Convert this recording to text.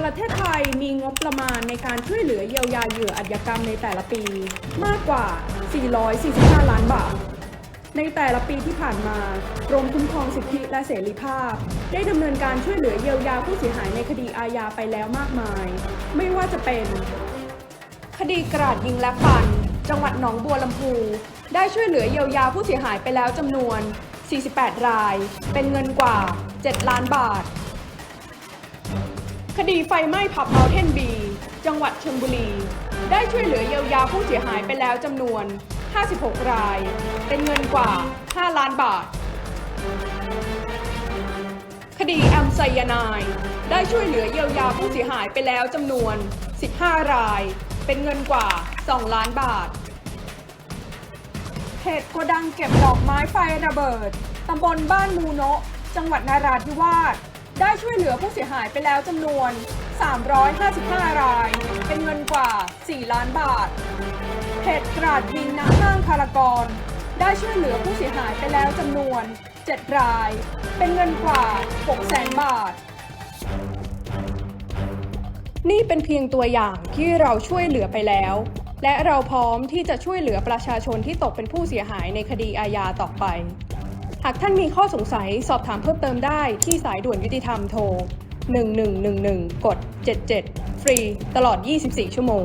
ประเทศไทยมีงบประมาณในการช่วยเหลือเยียวยาเหยื่ออาชญากรรมในแต่ละปี มากกว่า 445 ล้านบาท ในแต่ละปีที่ผ่านมากรมคุ้มครองสิทธิและเสรีภาพ ได้ดำเนินการช่วยเหลือเยียวยาผู้เสียหายในคดีอาญาไปแล้วมากมาย ไม่ว่าจะเป็น คดีกราดยิงและฟัน จังหวัดหนองบัวลำพู ได้ช่วยเหลือเยียวยาผู้เสียหายไปแล้วจำนวน 48 ราย เป็นเงินกว่า 7 ล้านบาท คดีไฟไหม้ผับเมาเทนบี จังหวัดชลบุรี ได้ช่วยเหลือเยียวยาผู้เสียหายไปแล้วจำนวน 56 ราย เป็นเงินกว่า 5 ล้านบาท คดีแอมไซยานด์ได้ช่วยเหลือเยียวยาผู้เสียหายไปแล้วจำนวน 15 ราย เป็นเงินกว่า 2 ล้านบาท เหตุโกดังเก็บดอกไม้ไฟระเบิด ตำบลบ้านมูโนะ จังหวัดนาราธิวาส ได้ช่วยเหลือผู้เสียหายไปแล้วจำนวน 355 ราย เป็นเงินกว่า 4 ล้านบาทเหตุกราดยิงณห้างพารากอนได้ช่วยเหลือผู้เสียหายไปแล้วจำนวน 7 ราย เป็นเงินกว่า600,000บาท นี่เป็นเพียงตัวอย่างที่เราช่วยเหลือไปแล้ว และเราพร้อมที่จะช่วยเหลือประชาชนที่ตกเป็นผู้เสียหายในคดีอาญาต่อไป หากท่านมีข้อสงสัยสอบถามเพิ่มเติมได้ที่สายด่วนยุติธรรมโทร 1111 กด 77 ฟรีตลอด 24 ชั่วโมง